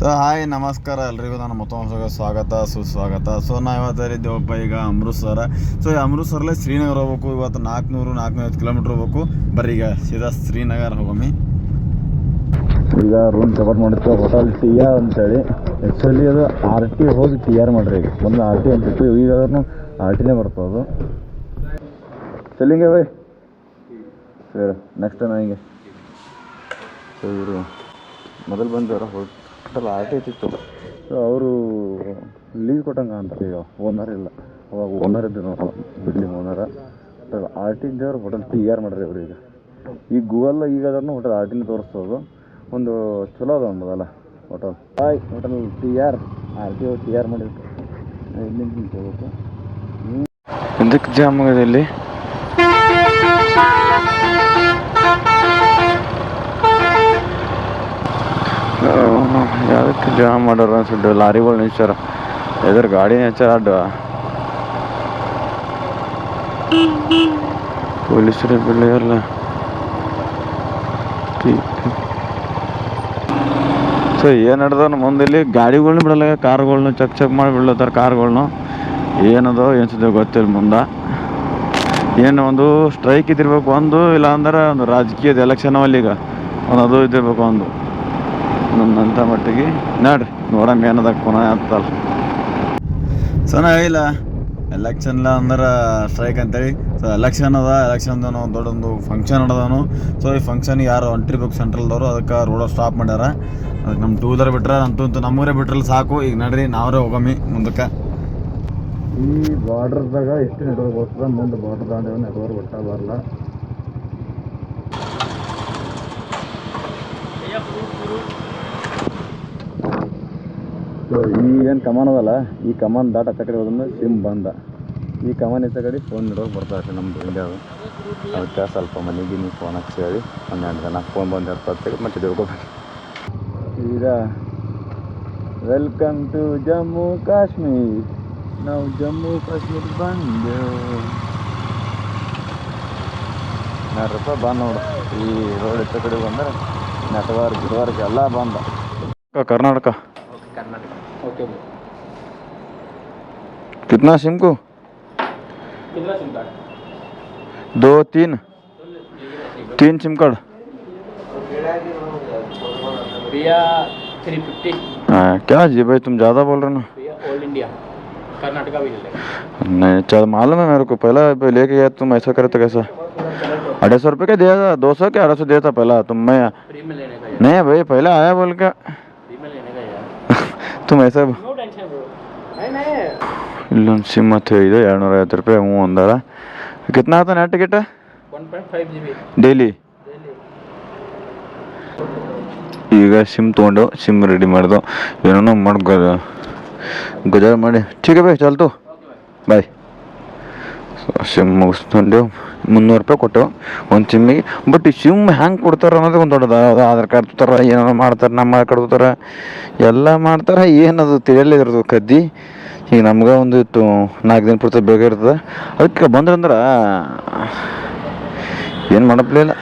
So hi ನಮಸ್ಕಾರ. ಎಲ್ರಿಗೂ ನಾನು ಮತ್ತೊಂದು ಸ್ವಾಗತ, ಸುಸ್ವಾಗತ. ಸೊ ನಾವು ಇವತ್ತಲ್ಲಿದ್ದೇವಪ್ಪ ಈಗ ಅಮೃತ್ಸರ ಸೊ ಅಮೃತ್ಸರಲ್ಲೇ ಶ್ರೀನಗರ ಹೋಗ್ಬೇಕು. ಇವತ್ತು ನಾಲ್ಕುನೂರು ನಾಲ್ಕುನೂರೈವತ್ತು ಕಿಲೋಮೀಟ್ರ್ ಹೋಗ್ಬೇಕು. ಬರೀ ಈಗ ಸೀದಾ ಶ್ರೀನಗರ ಹೋಗಮ್ಮಿ ಈಗ ರೂಮ್ ಕವರ್ ಮಾಡಿತ್ತು ಹೋಟೆಲ್ ಟಿ ಆರ್ ಅಂತೇಳಿ. ಆ್ಯಕ್ಚುಲಿ ಅದು ಆರ್ ಟಿ ಹೋಗಿ ಟಿ ಆರ್ ಮಾಡ್ರಿ ಈಗ. ಒಂದು ಆರ್ ಟಿ ಅಂತಿತ್ತು ಈಗ ಆರ್ ಟಿನೇ ಬರ್ತದೆ ಚಲಿಂಗೆ ಬೈ ಸರಿ ನೆಕ್ಸ್ಟ್ ನನಗೆ ಸೊ ಇವರು ಮೊದಲು ಬಂದವರು ಹೋಟೆಲ್ ಆರ್ ಟಿ ಇತ್ತಿತ್ತು ಸೊ ಅವರು ಲೀವ್ ಕೊಟ್ಟಂಗೆ ಅಂತಾರೆ ಈಗ ಓನರ್ ಇಲ್ಲ. ಅವಾಗ ಓನರ್ ಇದ್ದು ಬಿಲ್ಡಿಂಗ್ ಓನರ ಆರ್ ಟಿ ಇದ್ದವ್ರು ಹೋಟೆಲ್ ಟಿ ಆರ್ ಮಾಡ್ರಿ ಅವ್ರು ಈಗ. ಈ ಗೂಗಲ್ ಈಗ ಅದನ್ನು ಹೋಟೆಲ್ ಆರ್ ಟಿನ ತೋರಿಸ್ತದು ಒಂದು ಚಲೋ ಅದ ಒಂದು ಅದಲ್ಲ hotel hi hotel T R R T T R ಮಾಡಿರ್ತಾರೆ ಇಲ್ಲಿಂದ ಹೋಗ್ಬೇಕು. ಇದಕ್ಕೆ ಜಾಮ್ ಆಗಿದೆ ಇಲ್ಲಿ. ಯಾವ್ದಕ್ಕೆ ಜಾಮ್ ಮಾಡೋರು ಅನ್ಸುತ್ತೆ ಲಾರಿಗಳು ನಿಲ್ಸ್ಯಾರ. ಎದುರು ಗಾಡಿ ನಿಲ್ಸ್ಯಾರ ಅಡ್ಡ. ಪೊಲೀಸರು ಬೆಳೆಯಲ್ಲ ಸೊ, ಏನು ನಡ್ದವ್ರು ಮುಂದೆ ಇಲ್ಲಿ ಗಾಡಿಗಳ್ನ ಬಿಡಲ್ಲ ಕಾರ್ಗಳನ್ನ ಚಕ್ ಚಕ್ ಮಾಡಿ ಬಿಡ್ಲತ್ತಾರ ಕಾರ್ಗಳ್ನು. ಏನದೋ ಏನ್ಸಿದೆ ಗೊತ್ತಿಲ್ಲ ಮುಂದೆ. ಏನು ಒಂದು ಸ್ಟ್ರೈಕ್ ಇದ್ದಿರ್ಬೇಕು ಒಂದು ಇಲ್ಲ ಅಂದ್ರೆ ಒಂದು ರಾಜಕೀಯದ ಎಲೆಕ್ಷನ್ ಈಗ ಒಂದು ಅದು ಇದ್ದಿರ್ಬೇಕು ಒಂದು. ನನ್ನಂಥ ಮಟ್ಟಿಗೆ. ನೋಡ್ರಿ ನೋಡಮ್ ಏನದ ಕೊನ ಆಗ್ತಲ್ಲ. ಸೊ ಇಲ್ಲ ಎಲೆಕ್ಷನ್ ಇಲ್ಲ ಅಂದ್ರೆ ಸ್ಟ್ರೈಕ್ ಅಂತೇಳಿ. ಸೊ ಎಲೆಕ್ಷನ್ ಅದ ಎಲೆಕ್ಷನ್ ಒಂದು ದೊಡ್ಡೊಂದು ಫಂಕ್ಷನ್ ನಡೆದವನು ಸೊ ಈ ಫಂಕ್ಷನ್ ಯಾರು ಹೊಂಟಿರ್ಬೇಕು ಸೆಂಟ್ರಲ್ದವರು ಅದಕ್ಕೆ ರೋಡ ಸ್ಟಾಪ್ ಮಾಡ್ಯಾರ. ಅದಕ್ಕೆ ನಮ್ಮ ಟೂ ವೀಲರ್ ಬಿಟ್ರೆ ಅಂತೂ ಅಂತೂ ನಮ್ಮೂರೇ ಬಿಟ್ರಲ್ಲ ಸಾಕು. ಈಗ ನಡ್ರಿ ನಾವರೇ ಹೋಗಮ್ಮಿ ಮುಂದಕ್ಕೆ. ಈ ಬಾರ್ಡರ್ದಾಗ ಎಷ್ಟು ನೆಟ್ವರ್ಕ್ ಬರ್ತದೆ? ಮುಂದೆ ಬಾರ್ಡರ್ ದಾಂಡಿ ನೆಟ್ವರ್ಕ್ ಬಿಟ್ಟ ಬರಲ್ಲ ಈ ಏನು ಕಮಾನ್ ಅದಲ್ಲ? ಈ ಕಮಾನ್ ದಾಟ ಆ ಕಡೆ ಹೋದ್ರೆ ಸಿಮ್ ಬಂದ. ಈ ಕಮಾನ್ ಇತ್ತ ಕಡೆ ಫೋನ್ ಇಡೋಕೆ ಬರ್ತಾರೆ ನಮ್ದು ಇಂಡಿಯಾದು. ಅದಕ್ಕೆ ಸ್ವಲ್ಪ ಮನೆಗೆ ನೀವು ಫೋನ್ ಹಚ್ಚಿ ಹೇಳಿ. ಹನ್ನೆರಡು ಜನ ಫೋನ್ ಬಂದು ಇರ್ತದೆ ಮತ್ತೆ ತಿಳ್ಕೊಬೇಕು. ಈಗ ವೆಲ್ಕಮ್ ಟು ಜಮ್ಮು ಕಾಶ್ಮೀರ್ ನಾವು ಜಮ್ಮು ಕಾಶ್ಮೀರ್ ಬಂದೇವು ಎರಡು ರೂಪಾಯಿ ಬಂದು ನೋಡು. ಈ ರೋಡ್ ಇತ್ತ ಕಡೆ ಬಂದರೆ ನೆಟ್ವರ್ಕ್ ಗಿಟ್ವರ್ಕ್ ಎಲ್ಲ ಬಂದ. ಕರ್ನಾಟಕ. ओके कितना सिम को? कितना सिम कार्ड? दो तीन। तीन सिम कार्ड। भैया थ्री फिफ्टी हाँ, क्या जी भाई तुम ज़्यादा बोल रहे हो ना? भैया ऑल इंडिया कर्नाटका भी चलेगा नहीं चल मालूम है मेरे को पहला लेके गया तुम ऐसा करे तो कैसा? अढ़ाई सौ रुपये का दिया था दो सौ क्या? अढ़ाई सौ दिया था पहला तुम मैं लेने का नहीं भाई पहला आया बोल के में का। ಇತ್ತು ಮೈಸಾಬ್ ಇಲ್ಲೊಂದು ಸಿಮ್ ಹತ್ತು ಹೇಳಿದ್ದು ಎರಡ್ನೂರ ಐವತ್ತು ರೂಪಾಯಿ, ಹ್ಞೂ ಅಂದಾರ ಕಿತ್ನ ಆತ ನೆಟ್ ಟಿಕೆಟ್ ಡೈಲಿ ಈಗ ಸಿಮ್ ತೊಗೊಂಡು ಸಿಮ್ ರೆಡಿ ಮಾಡ್ದು. ಏನೋ ಮಾಡಿ ಗುಜಾರ ಮಾಡಿ. ಠೀಕ ಬೇ ಚಲ್ತು ಬಾಯ್ ಸಿಮ್ ಉಸ್ತೊಂಡು ಮುನ್ನೂರು ರೂಪಾಯಿ ಕೊಟ್ಟು ಒಂದು ಸಿಮ್ಮಿಗೆ ಬಟ್ ಈ ಸಿಮ್ ಹ್ಯಾಂಗೆ ಕೊಡ್ತಾರೆ ಅನ್ನೋದು ಒಂದು ದೊಡ್ಡದು ಆಧಾರ್ ಕಾರ್ಡ್ ತರ ಏನೋ ಮಾಡ್ತಾರೆ, ನಮ್ಮ ಕಾರ್ಡ್ ಎಲ್ಲ ಮಾಡ್ತಾರೆ, ಏನದು ತಿಳಿಯಲ್ಲ ಇದ್ರದ್ದು ಕದ್ದಿ. ಈಗ ನಮ್ಗೆ ಒಂದು ಇತ್ತು, ನಾಲ್ಕು ದಿನ ಪೂರ್ತಿ ಬೇಗ ಇರ್ತದೆ. ಅದಕ್ಕೆ ಬಂದ್ರಂದ್ರೆ ಏನು ಮಾಡಪ್ಲೇ ಇಲ್ಲ.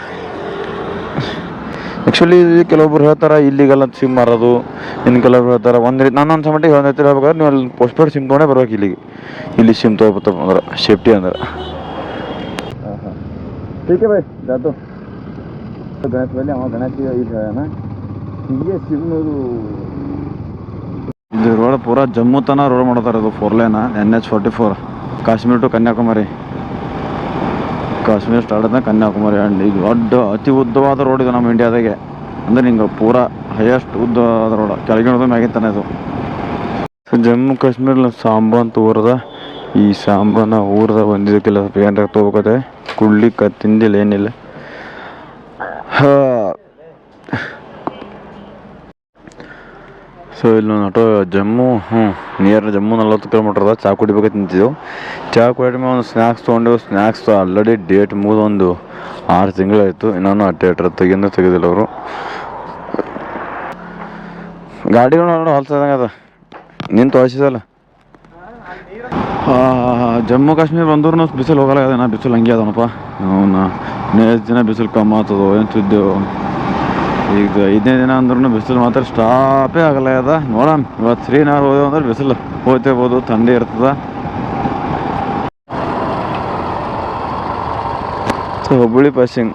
ಆ್ಯಕ್ಚುಲಿ ಕೆಲವೊಬ್ರು ಹೇಳ್ತಾರೆ ಇಲ್ಲಿಗೆಲ್ಲ ಸಿಮ್ ಮಾರೋದು ಇನ್ನು ಕೆಲವೊಬ್ರು ಹೇಳ್ತಾರೆ ಒಂದು ರೀತಿ ನಾನು ಒಂದು ಮಟ್ಟಿಗೆ ಒಂದು ಹೇಳ್ಬೇಕಾದ್ರೆ ನೀವು ಅಲ್ಲಿ ಪೋಸ್ಟ್ಪೇಡ್ ಸಿಮ್ ತೊಗೊಂಡೇ ಬರ್ಬೇಕು ಇಲ್ಲಿಗೆ. ಇಲ್ಲಿ ಸಿಮ್ ತೊಗೊಬತ್ತಪ್ಪ ಅಂದ್ರೆ ಸೇಫ್ಟಿ ಅಂದ್ರೆ. ಹಾಂ ಹಾಂ ಬೈ ಜಾತು ಗಣೇಶ್ ಬಲ್ಲಿ ಅವ ಗಣೇಶ ಇದು ಸಿಮ್ ಅದು ಸಿಮ್ನದು ಇದು ರೋಡ್ ಪೂರಾ ಜಮ್ಮು ತನ ರೋಡ್ ಮಾಡ್ತಾರೆ ಅದು four ಲೇನ N H forty four Kashmir to Kanyakumari. Kashmir start Kanyakumari and ಇದು ದೊಡ್ಡ ಅತಿ ಉದ್ದವಾದ ರೋಡ್ ಇದು ನಮ್ಮ ಇಂಡಿಯಾದಾಗೆ ಅಂದ್ರೆ ಹಿಂಗೆ ಪೂರ ಹೈಯೆಸ್ಟ್ ಉದ್ದ ಅದ್ರೊಳ ಕೆಳಗಿಣದ ಮ್ಯಾಗಿಂತಾನೆ ಅದು. ಸೊ ಜಮ್ಮು ಕಾಶ್ಮೀರ ಸಾಂಬ ಅಂತ ಊರದ ಈ ಸಾಂಬನ ಊರದ ಒಂದಿದಕ್ಕೆಲ್ಲ ಏನಾರ ಕುಳ್ಳಿ ಕುಡ್ಲಿಕ್ಕೆ ತಿಂದಿಲ್ಲ ಏನಿಲ್ಲ. ಹಾ. ಸೊ ಇಲ್ಲಿ ನಾನು ಆಟೋ ಜಮ್ಮು ಹ್ಞೂ ನಿಯರ್ ಜಮ್ಮು ನಲ್ವತ್ತು ಕಿಲೋಮೀಟರ್ ಅದ. ಚಾ ಕುಡಿಬೇಕು ತಿಂತಿದ್ದೆವು ಚಾ ಕುಡಿದ ಮೇಲೆ ಒಂದು ಸ್ನ್ಯಾಕ್ಸ್ ತೊಗೊಂಡೆವು ಸ್ನ್ಯಾಕ್ಸ್ ಆಲ್ರೆಡಿ ಡೇಟ್ ಮುಗಿದು ಒಂದು ಆರು ತಿಂಗಳಾಯಿತು. ಇನ್ನೂ ಆ ಥಿಯೇಟ್ರ್ ತೆಗಿಂದ ತೆಗೆದಿಲ್ಲ ಅವರು. ಗಾಡಿಗಳು ನೋಡೋಣ ಹೊಲ್ಸದಂಗೆ ಅದ. ನಿಂತು ತೋರಿಸಿದಲ್ಲ ಜಮ್ಮು ಕಾಶ್ಮೀರ ಬಂದ್ರು ಬಿಸಿಲು ಹೋಗಲ್ಲ ನಾ ಬಿಸಿಲು ಹಂಗೆ ಅದನಪ್ಪ. ಅವನ್ನ ನೇಸ್ ದಿನ ಬಿಸಿಲು ಕಮ್ಮಿ ಆಗ್ತದೋ, ಏನು ಸುದ್ದೆವು ಈಗ ಐದನೇ ದಿನ ಅಂದ್ರೂ ಬಿಸಿಲು ಮಾತ್ರ ಸ್ಟಾಪೇ ಆಗಲ್ಲ ಅದ. ನೋಡೋಣ ಇವತ್ತು ಶ್ರೀನಗರ್ ಹೋದೆವು ಅಂದ್ರೆ ಬಿಸಿಲು ಹೋಗ್ತಿರ್ಬೋದು ಥಂಡಿ ಇರ್ತದ. ಸೊ ಹುಬ್ಬಳ್ಳಿ ಪಾಸಿಂಗ್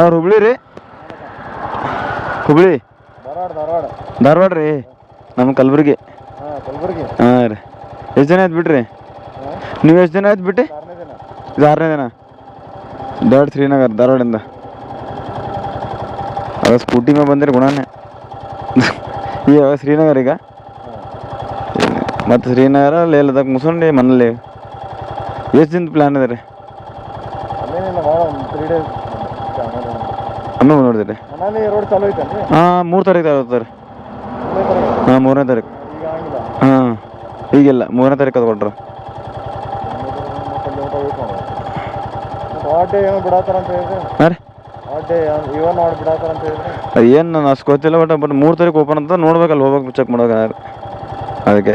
ಅವ್ರು ಹುಬ್ಳಿ ರೀ? ಹುಬ್ಳಿ? ಧಾರವಾಡ ರೀ. ನಮ್ಮ ಕಲಬುರ್ಗಿ. ಹಾಂ ಹಾಂ ರೀ. ಎಷ್ಟು ಜನ ಆಯ್ತು ಬಿಟ್ರಿ ನೀವು ಎಷ್ಟು ಜನ ಆಯ್ತು ಬಿಟ್ಟು ಇದು ಆರನೇ ದಿನ. ಡೈರೆಕ್ಟ್ ಶ್ರೀನಗರ್ ಧಾರವಾಡಿಂದ ಅದ ಸ್ಕೂಟಿ ಮೇಲೆ ಬಂದಿರಿ ಗುಣನೇ. ಈಗ ಶ್ರೀನಗರ್ ಈಗ. ಮತ್ತು ಶ್ರೀನಗರ ಲೇಲದಾಗ ಮುಸೊಂಡಿ ಮನೇಲಿ ಎಷ್ಟು ದಿನದ ಪ್ಲ್ಯಾನ್ ಇದೆ ರೀ? ಅಮ್ಮ ನೋಡಿದ್ರಿ? ಹಾಂ ಮೂರು ತಾರೀಕು ತಗೋತ ರೀ. ಮೂರನೇ ತಾರೀಕು? ಹಾಂ ಮೂರನೇ ತಾರೀಕು. ಹಾಂ ಈಗಿಲ್ಲ ಮೂರನೇ ತಾರೀಕು ಅದು ಕೊಟ್ರು. ಏನೋ ಬಿಡತ್ತಾರ ಅಂತ ಹೇಳಿದ್ರೆ? ಹಾಂ ರೀ ಇವನ್ ವಾಟ್ ಬಿಡತ್ತಾರ ಅಂತ ಹೇಳಿದ್ರೆ? ಏನು ನಾನು ಅಷ್ಟು ಗೊತ್ತಿಲ್ಲ ಬಟ್ ಬಟ್ ಮೂರು ತಾರೀಕು ಓಪನ್ ಅಂತ ನೋಡ್ಬೇಕಲ್ಲ ಹೋಗ್ಬೇಕು ಚೆಕ್ ಮಾಡೋಕೆ ಯಾರು? ಅದಕ್ಕೆ.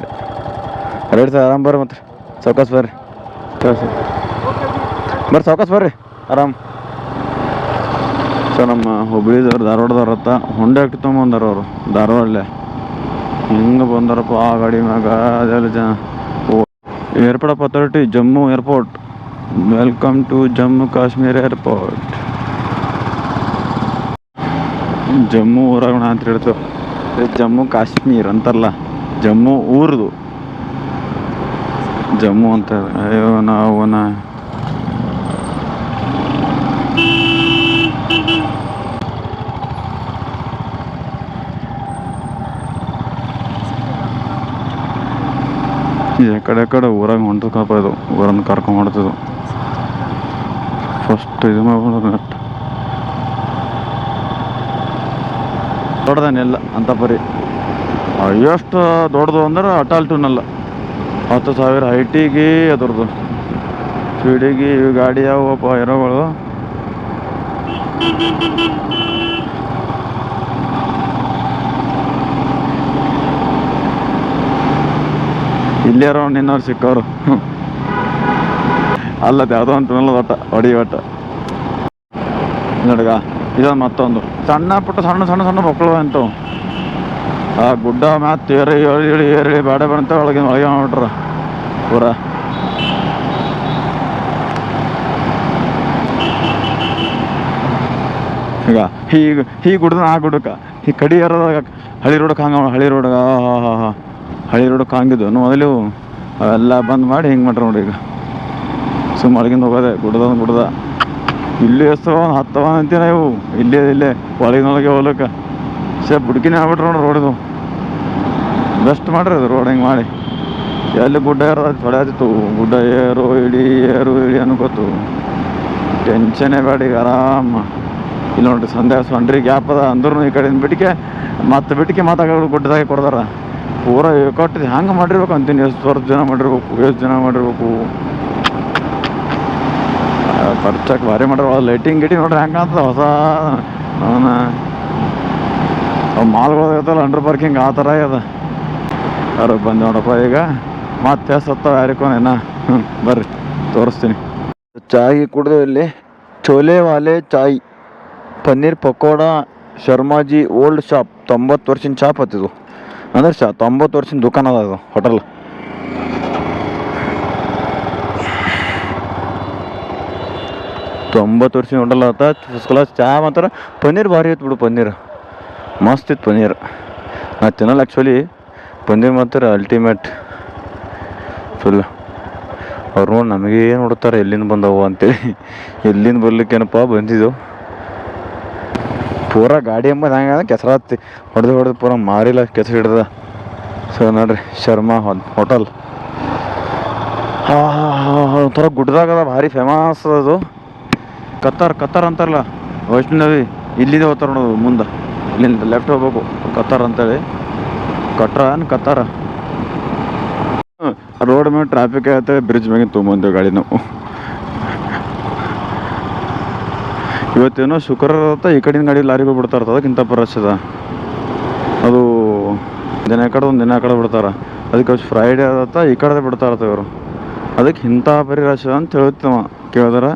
ರೇಟ್ ಸರ್ ಆರಾಮ್ ಬರ್ರಿ ಮತ್ತೆ. ಸಾವ್ಕಾಸ್ ಬರ್ರಿ. ಬರ್ರಿ ಸಾವ್ಕಾಸ್ ಬರ್ರಿ ಆರಾಮ್. ಸರ್ ನಮ್ಮ ಹುಬ್ಳಿದವ್ರು ಧಾರವಾಡದವ್ರ ಹತ್ತ ಹೊಂಡೆ ಹಾಕಿ ತೊಗೊಂಬಂದಾರ ಅವರು ಧಾರವಾಡಲೆ ಹೆಂಗೆ ಬಂದಾರಪ್ಪ ಆ ಗಾಡಿ ಮ್ಯಾಗ? ಅದೆಲ್ಲ ಜನ. Airport authority Jammu airport welcome to Jammu Kashmir airport Jammu ಊರಾಗೋಣ ಅಂತ ಹೇಳ್ತೇವೆ ಜಮ್ಮು ಕಾಶ್ಮೀರ್ ಅಂತಲ್ಲ, ಜಮ್ಮು ಊರ್ದು. ಜಮ್ಮು ಅಂತ, ಅಯ್ಯೋ, ನಾವು ನಾ ಈ ಕಡೆ ಕಡೆ ಊರಾಗ ಹೊಂಟು ಇದು, ಊರನ್ನು ಕರ್ಕೊಂಡ್ ಫಸ್ಟ್ ಇದು ಮಾಡ್ಬಿಡೋದು ಎಲ್ಲ, ಅಂತ ಪರಿ ಎಷ್ಟು ದೊಡ್ಡದು ಅಂದ್ರೆ ಅಟಲ್ ಟೂನಲ್ಲ ಹತ್ತು ಸಾವಿರ ಹೈಟಿಗೆ ಅದ್ರದ್ದು. ಸ್ಪೀಡಿಗೆ ಇವು ಗಾಡಿ ಯಾವಪ್ಪ ಇರೋಗಳು ಇಲ್ಲಾರೋ ನಿನ್ನವ್ರು ಸಿಕ್ಕವ್ರು ಅಲ್ಲದ ಯಾವುದೋ ಅಂತ ಒಟ್ಟ ಹೊಡಿ ಒಟ್ಟ ನೋಡ್ಗ ಇದೊಂದು ಮತ್ತೊಂದು. ಸಣ್ಣ ಪುಟ್ಟ ಸಣ್ಣ ಸಣ್ಣ ಸಣ್ಣ ಮಕ್ಕಳು ಅಂತು. ಆ ಗುಡ್ಡ ಮ್ಯಾತ್ ಏರಿ ಏಳಿ ಏರಿ ಬೇಡ ಬಂತ ಒಳಗೆ ಒಳಗೆ ಮಾಡ್ಬಿಟ್ರ. ಪೂರ. ಈಗ ಈಗ ಈ ಗುಡ್ದ ಆ ಗುಡ್ಡಕ್ಕೆ, ಈ ಕಡಿ ಏರೋದಾಗ ಹಳಿ ರೋಡಕ್ಕೆ ಹಂಗ ಹಳಿ ರೋಡ್ ಹಳಿ ರೋಡಕ್ಕೆ ಹಂಗಿದ್ದು ಮೊದಲು ಅವೆಲ್ಲ ಬಂದ್ ಮಾಡಿ ಹಿಂಗೆ ಮಾಡ್ರಿ ನೋಡಿ ಈಗ. ಸುಮ್ಮ ಒಳಗಿಂದ ಹೋಗೋದೆ ಗುಡದ ಗುಡದ ಇಲ್ಲಿ ಎಷ್ಟು ಹತ್ತವ ಅಂತೀರ ಇವು? ಇಲ್ಲೇ ಇಲ್ಲೇ ಒಳಗಿನೊಳಗೆ ಹೋಗ್ಲಕ್ಕ. ಸೇ ಬುಡ್ಕಿನೇ ಆಗ್ಬಿಟ್ರೆ ನೋಡಿ ರೋಡಿದು. ಬೆಸ್ಟ್ ಮಾಡ್ರಿ ಅದು ರೋಡ್ ಹಿಂಗೆ ಮಾಡಿ. ಎಲ್ಲಿ ಗುಡ್ಡ ಏರೋ ಚೊಡೆ ಆತಿತ್ತು ಗುಡ್ಡ ಏರು ಇಳಿ ಏರು ಇಳಿ ಅನ್ಕೋತು ಟೆನ್ಷನೇ ಬೇಡ ಈಗ ಆರಾಮ. ಇಲ್ಲಿ ನೋಡ್ರಿ ಸಂಧ್ಯಾ ಸೊಂಡ್ರಿ ಗ್ಯಾಪ್ ಅದ. ಅಂದ್ರೂ ಈ ಕಡೆಯಿಂದ ಬಿಟ್ಟಿಗೆ ಮತ್ತೆ ಬಿಟ್ಟಿಗೆ ಮಾತಾಡೋದು ಗುಡ್ಡದಾಗೆ ಕೊಡ್ತಾರ ಪೂರ ಕೊಟ್ಟು ಹಂಗೆ ಮಾಡಿರ್ಬೇಕು ಅಂತೀನಿ. ಎಷ್ಟು ವರ್ಷ ಜನ ಮಾಡಿರ್ಬೇಕು, ಎಷ್ಟು ಜನ ಮಾಡಿರ್ಬೇಕು. ಖರ್ಚಾಕ್ ಭಾರಿ ಮಾಡ್ರ ಲೈಟಿಂಗ್ ಗಿಟಿಂಗ್ ನೋಡ್ರಿ ಹೆಂಗೆ ಕಾಣ್ತದ ಹೊಸ. ಅವನ ಮಾಲ್ಗಳು ಅಂಡರ್ ಪಾರ್ಕಿಂಗ್ ಆ ಥರ ಅದ ಅವ್ರ ಬಂದು ನೋಡಪ್ಪ ಈಗ. ಮತ್ತೆ ಸತ್ತ ಯಾರಿಕೋನೇನ ಹ್ಞೂ ಬರ್ರಿ, ತೋರಿಸ್ತೀನಿ. ಚಾಯಿ ಕುಡಿದು ಇಲ್ಲಿ. ಚೋಲೆ ವಾಲೆ ಚಾಯ್. Paneer pakoda, Sharmaji old shop. ತೊಂಬತ್ತು ವರ್ಷದ ಶಾಪ್ ಹತ್ತಿದು ಅಂದ್ರೆ ಶಾ ತೊಂಬತ್ತು ವರ್ಷದ ದುಕಾನ್ ಅದ ಅದು ಹೋಟೆಲ್ ತೊಂಬತ್ತು ವರ್ಷ ನೋಡಲ್ಲ ಆತ. ಫಸ್ಟ್ ಕ್ಲಾಸ್ ಮಾತ್ರ. ಪನ್ನೀರ್ ಭಾರಿ ಇತ್ತು ಬಿಡು ಪನ್ನೀರ್. ಮಸ್ತ್ ಇತ್ತು ಪನ್ನೀರ್. ನಾ ತಿನ್ನಲ್ಲ ಆ್ಯಕ್ಚುಲಿ ಪನ್ನೀರ್ ಮಾತ್ರ ಅಲ್ಟಿಮೇಟ್ ಫುಲ್ ಅವ್ರು ನೋಡಿ ನಮಗೆ ಏನು ನೋಡ್ತಾರೆ ಎಲ್ಲಿಂದ ಬಂದವು ಅಂತೇಳಿ. ಎಲ್ಲಿಂದ ಬರ್ಲಿಕ್ಕೇನಪ್ಪ ಬಂದಿದ್ದು. ಪೂರ ಗಾಡಿ ಎಂಬ ಹಂಗ ಕೆಸರ ಹತ್ತಿ ಹೊಡೆದು ಹೊಡೆದು ಪೂರ ಮಾರಿಲ್ಲ, ಕೆಸರು ಹಿಡ್ದ. ಸೊ ನೋಡ್ರಿ, ಶರ್ಮಾ ಹೋಟೆಲ್ ಹಾಂ ಒಂಥರ ಗುಡ್ಡದಾಗ ಭಾರಿ ಫೇಮಸ್ ಅದು. ಕತ್ತಾರ್ ಕತ್ತಾರ್ ಅಂತಾರಲ್ಲ, ವೈಷ್ಣವಿ ಇಲ್ಲಿದೆ ಹೋಗ್ತಾರೆ ನೋಡು ಮುಂದೆ. ಇಲ್ಲಿಂದ ಲೆಫ್ಟ್ ಹೋಗ್ಬೇಕು, ಕತ್ತಾರ್ ಅಂತೇಳಿ. ಕಟ್ರ ಅನ್ ಕತ್ತಾರ? ರೋಡ್ ಮೇಲೆ ಟ್ರಾಫಿಕ್ ಆಯ್ತು ಬ್ರಿಡ್ಜ್ ಮ್ಯಾಗಿನ ತೊಗೊಂಬಂದೇವು ಗಾಡಿ ನಾವು ಇವತ್ತೇನೋ ಶುಕ್ರವಾರ ಈ ಕಡೆಯಿಂದ ಗಾಡಿ ಲಾರಿಗೆ ಬಿಡ್ತಾ ಇರ್ತದೆ, ಅದಕ್ಕಿಂತ ರಶ್ ಅದ ದಿನ ಕಡೆ ಒಂದು ದಿನ ಕಡೆ ಬಿಡ್ತಾರೆ. ಅದಕ್ಕೆ ಫ್ರೈಡೇ ಆದತ್ತ ಈ ಕಡೆ ಬಿಡ್ತಾ ಇರ್ತವ್ರು ಇವರು. ಅದಕ್ಕೆ ಇಂಥ ಪರಿ ರಶ್ ಅಂತ ಹೇಳ್ತೀವ ಕೇಳಿದ್ರೆ.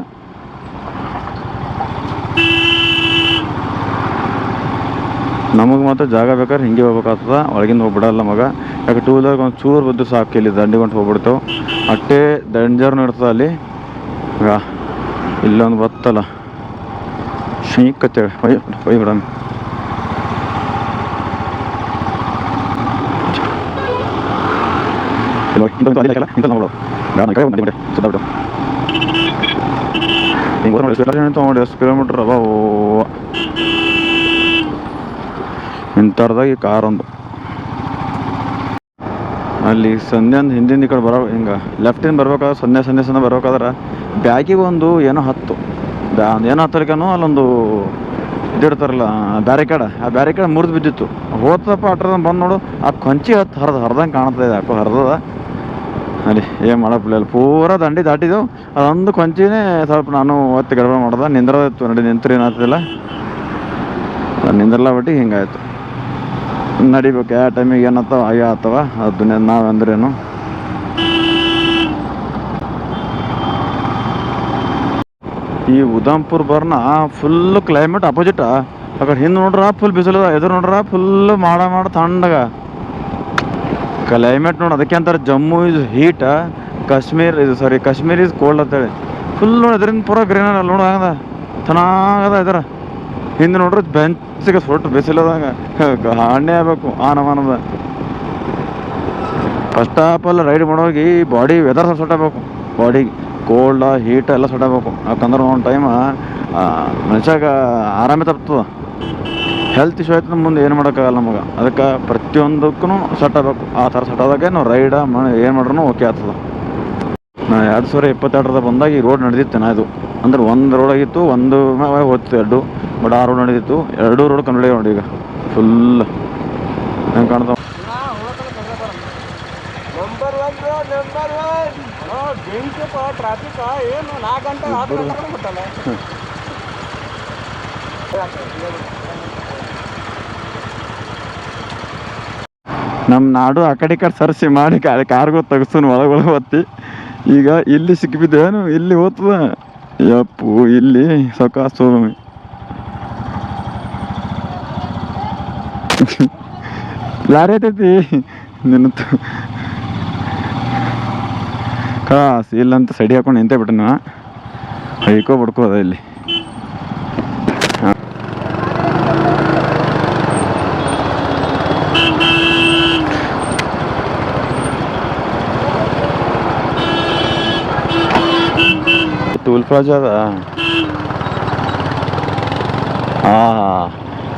ನಮಗೆ ಮಾತ್ರ ಜಾಗ ಬೇಕಾದ್ರೆ ಹಿಂಗೆ ಹೋಗ್ಬೇಕಾಗ್ತದೆ. ಒಳಗಿಂದ ಹೋಗ್ಬಿಡಲ್ಲ ಮಗ. ಯಾಕೆ ಟೂ ವೀಲರ್ಗೆ ಒಂದು ಚೂರು ಬದ್ದು ಸಾಕು ಇಲ್ಲಿ ದಂಡಿಗೊಂಡು ಹೋಗ್ಬಿಡ್ತೇವೆ ಅಟ್ಟೆ ಡೇಂಜರ್ನು ಇರ್ತದೆ ಅಲ್ಲಿ. ಈಗ ಇಲ್ಲೊಂದು ಬತ್ತಲ್ಲ. ಶೀಕ್ ಅಂತೇಳಿ ಹೊಯ್ ಹೊಯ್ ಬಿಡೋಣ. ಇಲ್ಲ ಇಂಥ ಕಿಲೋಮೀಟ್ರ್ ಹಾಕಲ್ಲ ಇಂಥ ನೋಡು ಬೇಡ ಈ ಕಡೆ ಬಂದು ಬಿಡಿ ಸುತ್ತ ಬಿಡು ಹಿಂಗೆ ಹೋದ್ರೆ ನೋಡಿ ಎಷ್ಟು ನೋಡಿ ಎಷ್ಟು ಕಿಲೋಮೀಟ್ರ್ ಅವ ಇಂಥರ್ದಾಗ ಈ ಕಾರ್ ಒಂದು ಅಲ್ಲಿ ಒಂದು ಹಿಂದಿಂದ ಈ ಕಡೆ ಬರೋ ಹಿಂಗೆ ಲೆಫ್ಟಿಂದ ಬರ್ಬೇಕಾದ್ರೆ ಸಂಧ್ಯೆ ಸಂಧ್ಯೆ ಸಂದ ಬರ್ಬೇಕಾದ್ರೆ ಬ್ಯಾಗಿಗೆ ಒಂದು ಏನೋ ಹತ್ತು. ಬ್ಯಾ ಏನೋ ಹತ್ತರಿಕನೋ ಅಲ್ಲೊಂದು ಇದಿಡ್ತಾರಲ್ಲ ಬ್ಯಾರಿಕೇಡ್. ಆ ಬ್ಯಾರಿಕೇಡ್ ಮುರಿದು ಬಿದ್ದಿತ್ತು. ಹೋತಪ್ಪ ಅಟ್ರದ ಬಂದು ನೋಡು, ಆ ಕೊಂಚಿ ಹತ್ತು ಹರ್ದು ಹರ್ದಂಗೆ ಕಾಣ್ತಾ ಇದೆ, ಯಾಕೋ ಹರಿದದ. ಅಲ್ಲಿ ಏನು ಮಾಡಪ್ಪ ಅಲ್ಲಿ ಪೂರ ದಂಡಿ ದಾಟಿದೆವು ಅದೊಂದು ಕೊಂಚಿನೇ ಸ್ವಲ್ಪ ನಾನು ಒತ್ತಿ ಗಡಬಡ ಮಾಡ್ದೆ. ನಿಂದ್ರದಿತ್ತು ನಡಿ ನಿಂತ್ರೆ ಏನಾಗ್ತಿಲ್ಲ. ನಿಂದ್ರಲ್ಲ ಬಿಟ್ಟು ಹಿಂಗಾಯ್ತು. ನಡಿಬೇಕು, ಯಾವ ಟೈಮಿಗೆ ಏನತ್ತವ ಹಾಗೆ ಆತವ ಅದು ನಾವಂದ್ರೇನು? ಈ ಉದಂಪುರ್ ಬರ್ನ ಫುಲ್ ಕ್ಲೈಮೇಟ್ ಅಪೋಸಿಟ್ ಆ. ಕಡೆ ಹಿಂದೆ ನೋಡ್ರ ಫುಲ್ ಬಿಸಿಲದ, ಎದುರು ನೋಡ್ರ ಫುಲ್ ಮಾಡ ಮಾಡ ತಣ್ಣಗ. ಕ್ಲೈಮೇಟ್ ನೋಡಿ, ಅದಕ್ಕೆ ಅಂತಾರೆ ಜಮ್ಮು ಇಸ್ ಹೀಟ್ ಕಾಶ್ಮೀರ್ ಇದು ಸಾರಿ ಕಾಶ್ಮೀರ್ ಇಸ್ ಕೋಲ್ಡ್ ಅಂತೇಳಿ. ಫುಲ್ ನೋಡಿ ಅದರಿಂದ ಪೂರ ಗ್ರೀನರ್ ಅಲ್ಲಿ ನೋಡು ಚೆನ್ನಾಗದ ಇದರ ಹಿಂದೆ ನೋಡ್ರಿ ಬೆಂಚಿಗೆ ಸೊಟ್ಟು ಬಿಸಿಲದಾಗ ಹಣ್ಣೆ ಆಗ್ಬೇಕು ಆನಮಾನದ ನಮನದ ಫಸ್ಟ್ ಆಫ್ ಆಲ್ ರೈಡ್ ಮಾಡೋಗಿ ಬಾಡಿ ವೆದರ್ ಸೊಟ್ಟಬೇಕು ಬಾಡಿಗೆ ಕೋಲ್ಡ ಹೀಟ್ ಎಲ್ಲ ಸೊಟ್ಟಬೇಕು ಯಾಕಂದ್ರೆ ಒಂದು ಟೈಮ್ ಮನುಷ್ಯಾಗ ಆರಾಮೇ ತಪ್ತದ. ಹೆಲ್ತ್ ಇಶ್ಯೂ ಆಯ್ತು ಮುಂದೆ ಏನು ಮಾಡೋಕ್ಕಾಗಲ್ಲ ನಮಗೆ. ಅದಕ್ಕೆ ಪ್ರತಿಯೊಂದಕ್ಕೂ ಸೆಟ್ ಆಗಬೇಕು. ಆ ಥರ ಸೆಟ್ ಆದಾಗ ನಾವು ರೈಡ ಏನು ಮಾಡ್ರೂ ಓಕೆ ಆಗ್ತದೆ. ಎರಡು ಸಾವಿರ ಇಪ್ಪತ್ತೆರಡರ ಬಂದಾಗ ಈ ರೋಡ್ ನಡೆದಿತ್ತು ನಾ ಇದು. ಅಂದ್ರೆ ಒಂದು ರೋಡ್ ಆಗಿತ್ತು ಒಂದು ಹೋಗ್ತಿತ್ತು ಎರಡು ಬಟ್ ಆ ರೋಡ್ ನಡೆದಿತ್ತು. ಎರಡೂ ರೋಡ್ ಕನ್ನಡ ನೋಡಿ ಈಗ. ಫುಲ್ ಹೆಂಗೆ ಕಾಣ್ತಾವ? ನಮ್ಮ ನಾಡು ಆ ಕಡೆ ಕಡೆ ಸರ್ಸಿ ಮಾಡಿ ಕಾರ್ಗೋ ತೆಗ್ಸೋನು ಒಳಗೊಳಗೆ ಹೊತ್ತಿ ಒತ್ತಿ. ಈಗ ಇಲ್ಲಿ ಸಿಕ್ಕಿಬಿದ್ದೇನು ಇಲ್ಲಿ ಓದ್ತದ? ಯಪ್ಪು, ಇಲ್ಲಿ ಸಕಾಸ್ ಲಾರಿ ಐತೈತಿ ನಿನ್ನ ಕಾಸ್ ಇಲ್ಲಂತ ಸಡಿ ಹಾಕೊಂಡು ನಿಂತೇ ಬಿಟ್ಟನ ಐಕೋ ಅದ ಇಲ್ಲಿ. ಟೂಲ್ ಪ್ಲಾಜಾ ಅದ? ಹಾಂ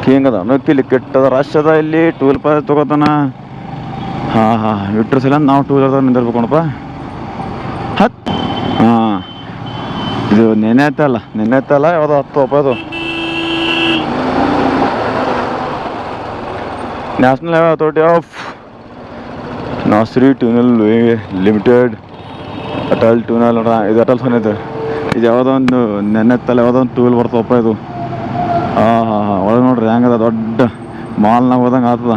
ಹಿಂಗೆ ಅದ ನೋಕಿಲಿ ಕೆಟ್ಟದ ರಶ್ ಅದ ಇಲ್ಲಿ, ಟೂಲ್ ಪ್ಲಾಜಾ ತಗೋತಾನ. ಹಾಂ ಹಾಂ, ಇಟ್ರ ಸಲ ನಾವು ಟೂ ವೀಲರ್ದಾಗ ನಿಂದಿರ್ಬೇಕು ನೋಡಪ್ಪ ಹತ್. ಹಾಂ. ಇದು ನೆನೆ ಐತಲ್ಲ ನೆನೆ ಐತಲ್ಲ ಯಾವ್ದು ಹತ್ತು ಅದು. National highway authority of Nashri tunnel limited Atal tunnel ನೋಡ ಇದು ಅಟಲ್ ಫೋನ್ ಐತೆ ಇದು ಯಾವುದೋ ಒಂದು ನೆನ್ನೆತ್ತಲ್ಲ ಯಾವುದೋ ಒಂದು ಟೂಲ್ ಬರ್ತವಪ್ಪ ಇದು. ಹಾಂ ಹಾಂ ಹಾಂ ಒಳಗೆ ನೋಡ್ರಿ ಹೆಂಗದ ದೊಡ್ಡ ಮಾಲ್ನಾಗ ಹೋದಂಗೆ ಆಗ್ತದ.